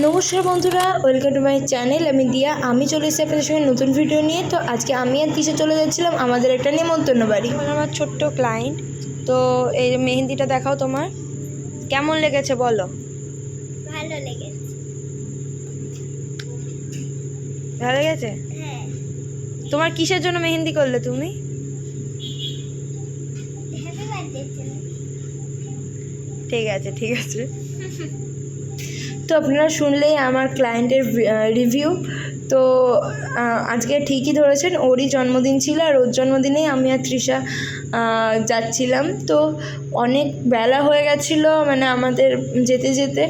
নমস্কার বন্ধুরা welcome to my channel আমি দিয়া। আমি চলে এসেছি আপনাদের সঙ্গে নতুন ভিডিও নিয়ে। তো আজকে আমি আর দিশে চলে যাচ্ছিলাম আমাদের একটা নেমন্তন্ন বাড়ি। আমার ছোট্ট ক্লায়েন্ট তো এই যে মেহেন্দিটা দেখাও তোমার। কেমন লেগেছে বলো? ভালো লেগেছে। ভালো লেগেছে? হ্যাঁ। তোমার কিসের জন্য মেহেন্দি করলে তুমি? ঠিক আছে ঠিক আছে। তো আপনারা শুনলেই আমার ক্লায়েন্টের রিভিউ তো আজকে ঠিকই ধরেছেন, ওরই জন্মদিন ছিল আর ওর জন্মদিনেই আমি আর তৃষা যাচ্ছিলাম। তো অনেক বেলা হয়ে গেছিল মানে আমাদের যেতে যেতে।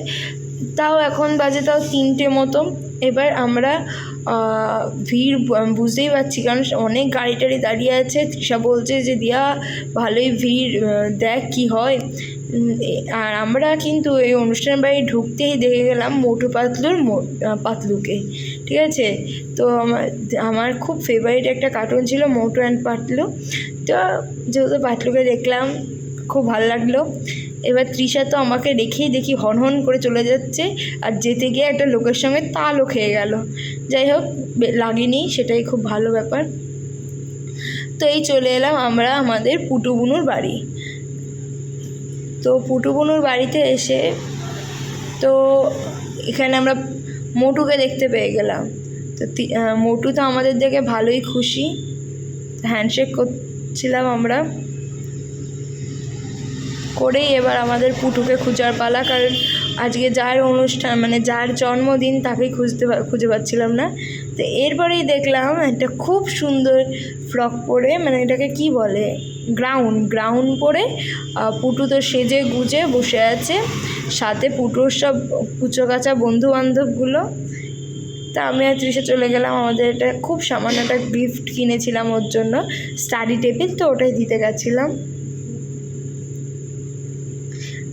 তাও এখন বাজে তাও তিনটে মতো। এবার আমরা ভিড় বুঝতেই পারছি, কারণ অনেক গাড়ি টাড়ি দাঁড়িয়ে আছে। তৃষা বলছে যে, দিয়া, ভালোই ভিড় দেখ কি হয়। আর আমরা কিন্তু এই অনুষ্ঠান বাড়ি ঢুকতেই দেখে গেলাম মোটু পাতলুর পাতলুকে, ঠিক আছে? তো আমার আমার খুব ফেভারিট একটা কার্টুন ছিল মোটু অ্যান্ড পাতলু। তো যেহেতু পাতলুকে দেখলাম, খুব ভালো লাগল। এবার তৃষা তো আমাকে রেখেই দেখি হন হন করে চলে যাচ্ছে আর যেতে গিয়ে একটা লোকের সঙ্গে তালও খেয়ে গেল। যাই হোক লাগেনি, সেটাই খুব ভালো ব্যাপার। তো এই চলে এলাম আমরা আমাদের পুটুবুনুর বাড়ি। তো পুটুবনুর বাড়িতে এসে তো এখানে আমরা মোটুকে দেখতে পেয়ে গেলাম। তো মটু তো আমাদের দেখে ভালোই খুশি। হ্যান্ডশেক করছিলাম আমরা। করেই এবার আমাদের পুটুকে খুঁজার পালা, কারণ আজকে যার অনুষ্ঠান মানে যার জন্মদিন তাকেই খুঁজতে খুঁজে পাচ্ছিলাম না। তো এরপরেই দেখলাম একটা খুব সুন্দর ফ্রক পরে মানে এটাকে কি বলে? গ্রাউন্ড গ্রাউন্ড পরে পুটু তো সেজে গুজে বসে আছে। সাথে পুটুর সব কুচো কাচা বন্ধু বান্ধবগুলো তা আমি আর ত্রিশে চলে গেলাম। আমাদের এটা খুব সামান্য একটা গিফট কিনেছিলাম ওর জন্য। স্টাডি টেবিল, তো ওটাই দিতে গেছিলাম।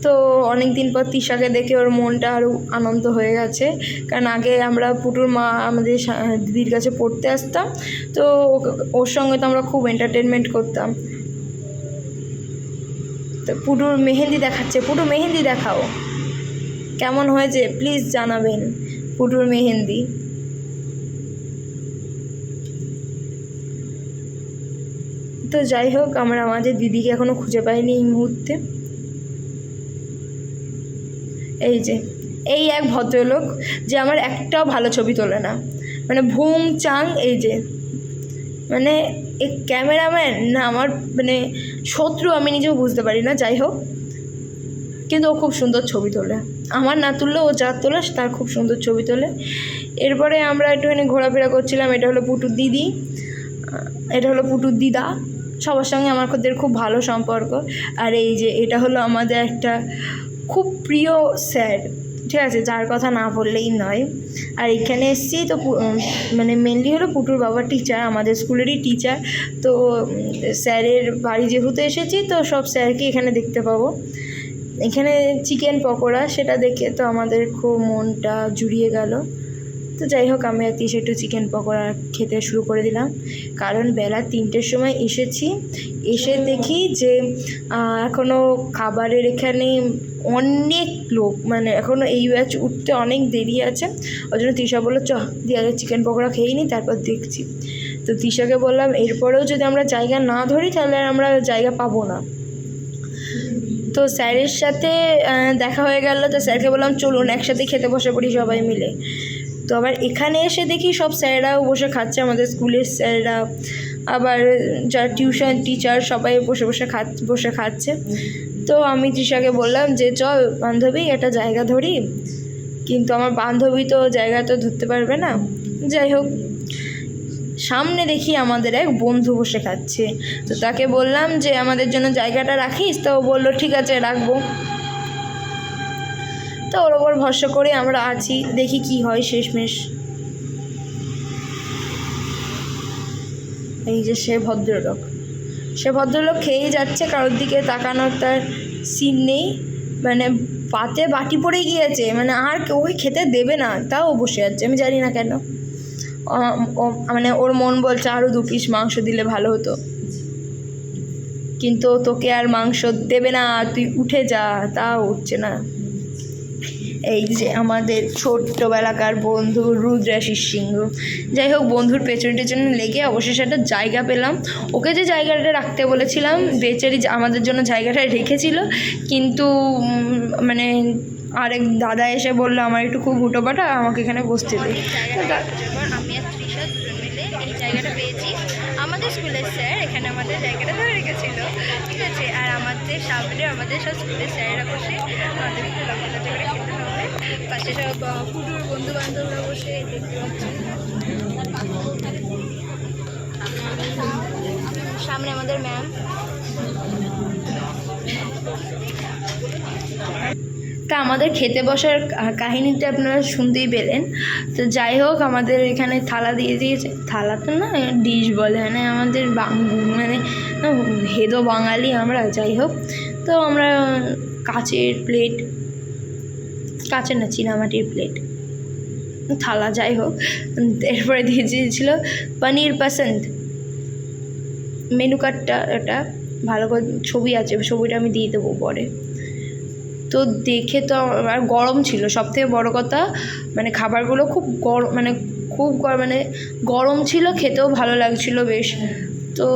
তো অনেক দিন পর তিশাকে দেখে ওর মনটা আরও আনন্দ হয়ে গেছে। কারণ আগে আমরা পুটুর মা আমাদের দিদির কাছে পড়তে আসতাম, তো ওর সঙ্গে তো আমরা খুব এন্টারটেনমেন্ট করতাম। তো পুটুর মেহেন্দি দেখাচ্ছে, পুটু মেহেন্দি দেখাও। কেমন হয়েছে? প্লিজ জানাবেন পুটুর মেহেন্দি। তো যাই হোক, আমরা আমাদের দিদিকে এখনও খুঁজে পাইনি এই মুহূর্তে। এই যে, এই এক ভদ্রলোক যে আমার একটাও ভালো ছবি তোলে না। মানে ভুং চাং, এই যে। মানে এই ক্যামেরাম্যান? না, আমার মানে শত্রু আমি নিজেও বুঝতে পারি না, যাই হোক। কিন্তু ও খুব সুন্দর ছবি তোলে। আমার না তুললেও ও যা তোলে তার খুব সুন্দর ছবি তোলে। এরপরে আমরা একটুখানি ঘোরাফেরা করছিলাম, এটা হলো পুটুর দিদি। এটা হলো পুটুর দিদা। সবার সঙ্গে আমার খুব ভালো সম্পর্ক। আর এই যে, এটা হলো আমাদের একটা খুব প্রিয় স্যার, ঠিক আছে, যার কথা না বললেই নয়। আর এখানে এসেছি তো মানে মেনলি হলো পুটুর বাবার টিচার আমাদের স্কুলেরই টিচার তো স্যারের বাড়ি যেহেতু এসেছি, তো সব স্যারকে এখানে দেখতে পাবো। এখানে চিকেন পকোড়া, সেটা দেখে তো আমাদের খুব মনটা জুড়িয়ে গেল। তো যাই হোক, আমি আর তিসে একটু চিকেন পকোড়া খেতে শুরু করে দিলাম। কারণ বেলা তিনটের সময় এসেছি, এসে দেখি যে এখনও খাবারের এখানে অনেক লোক মানে এখনও এই ব্যাচ উঠতে অনেক দেরি আছে। ওই জন্য তৃষা বলল চ দিয়ে আগে চিকেন পকোড়া খেয়ে নিই তারপর দেখছি। তো তৃষাকে বললাম, এরপরেও যদি আমরা জায়গা না ধরি, তাহলে আমরা জায়গা পাবো না। তো স্যারের সাথে দেখা হয়ে গেল। তো স্যারকে বললাম, চলুন, একসাথে খেতে বসে পড়ি সবাই মিলে। তো আবার এখানে এসে দেখি সব স্যাররাও বসে খাচ্ছে, আমাদের স্কুলের স্যাররা। আবার যারা টিউশন টিচার সবাই বসে বসে খা বসে খাচ্ছে। তো আমি তৃষাকে বললাম যে, চল বান্ধবী, একটা জায়গা ধরি। কিন্তু আমার বান্ধবী তো জায়গা তো ধরতে পারবে না। যাই হোক, সামনে দেখি আমাদের এক বন্ধু বসে খাচ্ছে। তো তাকে বললাম যে, আমাদের জন্য জায়গাটা রাখিস? তো ও বলল, ঠিক আছে, রাখব। তো ওর ওপর ভরসা করে আমরা আছি, দেখি কি হয় শেষমেশ। এই যে সে ভদ্রলোক। সে ভদ্রলোক খেয়েই যাচ্ছে, কারোর দিকে তাকানোর তার সিন নেই। মানে পাতে বাটি পড়ে গিয়েছে মানে আর কেউ খেতে দেবে না, তাও বসে আছে, আমি জানি না কেন। মানে ওর মন বলছে আরও দু পিস মাংস দিলে ভালো হতো। কিন্তু তোকে আর মাংস দেবে না, তুই উঠে যা তাও উঠছে না। এই যে আমাদের ছোট্টবেলাকার বন্ধু রুদ্রাশিস সিংহ। যাই হোক, বন্ধুর পেছনে টেছনে লেগে অবশেষে একটা জায়গা পেলাম। ওকে যে জায়গাটা রাখতে বলেছিলাম, বেচারি আমাদের জন্য জায়গাটা রেখেছিল, কিন্তু মানে আরেক দাদা এসে বলল, আমার একটু খুব হুটোপাটা আমাকে এখানে বসতে দে। তো আমি জায়গাটা পেয়েছি, আমাদের স্কুলের স্যার এখানে আমাদের জায়গাটা ধরে রেখেছিল, ঠিক আছে? আর আমাদের সামনে আমাদের সব স্কুলের স্যারেরা বসে আমাদের পাশে সব পুটুর বন্ধু বান্ধবরা বসে সামনে আমাদের ম্যাম তা আমাদের খেতে বসার কাহিনীটা আপনারা শুনতেই পেলেন। তো যাই হোক, আমাদের এখানে থালা দিয়ে দিয়েছে। থালা তো না, ডিশ বলে। মানে আমাদের মানে হেদো বাঙালি আমরা, যাই হোক। তো আমরা, কাচের প্লেট কাচের না চীনামাটির প্লেট থালা যাই হোক, এরপরে দিয়ে দিয়েছিল পনির পসন্দ। মেনু কার্ডটা এটা ভালো করে ছবি আছে, ছবিটা আমি দিয়ে দেবো পরে। তো দেখে তো আর গরম ছিল। সব থেকে বড়ো কথা মানে খাবারগুলো খুব গরম মানে খুব মানে গরম ছিল, খেতেও ভালো লাগছিল বেশ। তো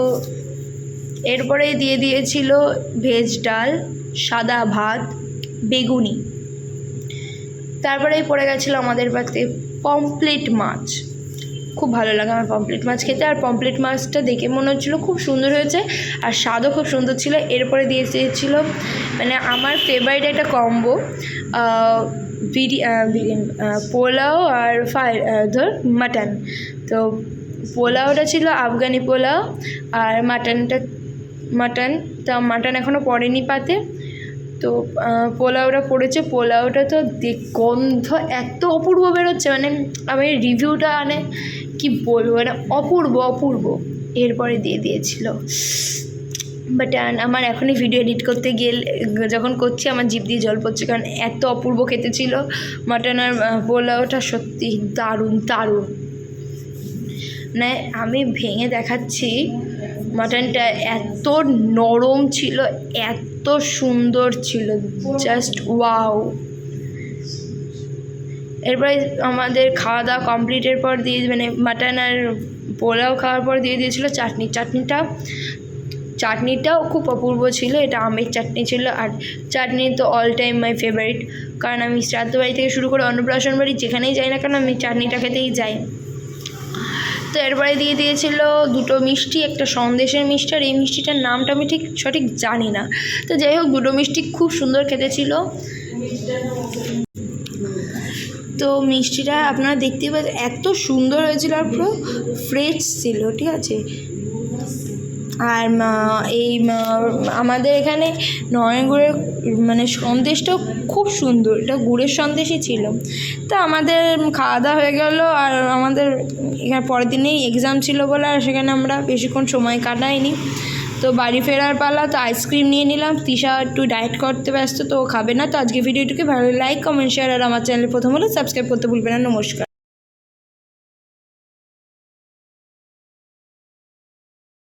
এরপরে দিয়ে দিয়েছিল ভেজ ডাল, সাদা ভাত, বেগুনি। তারপরেই পড়ে গেছিল আমাদের পাতে পমপ্লেট মাছ। খুব ভালো লাগে আমার পমপ্লেট মাছ খেতে। আর পমপ্লেট মাছটা দেখে মনে হচ্ছিল খুব সুন্দর হয়েছে আর স্বাদও খুব সুন্দর ছিল। এরপরে দিয়ে দিয়েছিল মানে আমার ফেভারিট একটা কম্বো বিরিয়ানি পোলাও আর ফ্রাই ধর মাটন তো পোলাওটা ছিল আফগানি পোলাও আর মাটনটা মাটন তা মাটন এখনও পড়েনি পাতে। তো পোলাওটা পড়েছে পোলাওটা তো গন্ধ এত অপূর্ব বেরোচ্ছে। মানে আমি রিভিউটা মানে কি বলব মানে অপূর্ব অপূর্ব। এরপরে দিয়ে দিয়েছিল। বাট আমার এখনই ভিডিও এডিট করতে গেলে যখন করছি, আমার জিভ দিয়ে জল পড়ছে। কারণ এত অপূর্ব খেতে ছিল। মাটন আর পোলাওটা সত্যি দারুণ দারুণ। মানে আমি ভেঙে দেখাচ্ছি। মাটনটা এত নরম ছিল, এত সুন্দর ছিল জাস্ট ওয়াও এরপরে আমাদের খাওয়া দাওয়া কমপ্লিটের পর দিয়ে মানে মাটন আর পোলাও খাওয়ার পর দিয়ে দিয়েছিলো চাটনি। চাটনিটা চাটনিটাও খুব অপূর্ব ছিল, এটা আমের চাটনি ছিল, আর চাটনি তো অল টাইম মাই ফেভারিট কারণ আমি শ্রাদ্ধ বাড়ি থেকে শুরু করে অন্নপ্রাশন বাড়ি যেখানেই যাই না কেন, আমি চাটনিটা খেতেই যাই। তো এরপরে দিয়ে দিয়েছিল দুটো মিষ্টি, একটা সন্দেশের মিষ্টি, আর এই মিষ্টিটার নামটা আমি ঠিক সঠিক জানি না। তো যাই হোক, দুটো মিষ্টি খুব সুন্দর খেতে ছিল তো মিষ্টিটা আপনারা দেখতেই পাচ্ছেন, এত সুন্দর হয়েছিল আর পুরো ফ্রেশ ছিল, ঠিক আছে? আর এই আমাদের এখানে নয়নগুড়ের মানে সন্দেশটাও খুব সুন্দর। এটা গুড়ের সন্দেশই ছিল। তো আমাদের খাওয়া দাওয়া হয়ে গেল আর আমাদের এখানে পরের দিনেই এক্সাম ছিল বলে আর সেখানে আমরা বেশিক্ষণ সময় কাটাইনি। তো বাড়ি ফেরার পালা তো আইসক্রিম নিয়ে নিলাম। তিশা একটু ডায়েট করতে ব্যস্ত, তো খাবে না। তো আজকে ভিডিওটিকে ভালো লাইক কমেন্ট শেয়ার আর আমার চ্যানেলে প্রথম হলে সাবস্ক্রাইব করতে ভুলবে না। নমস্কার।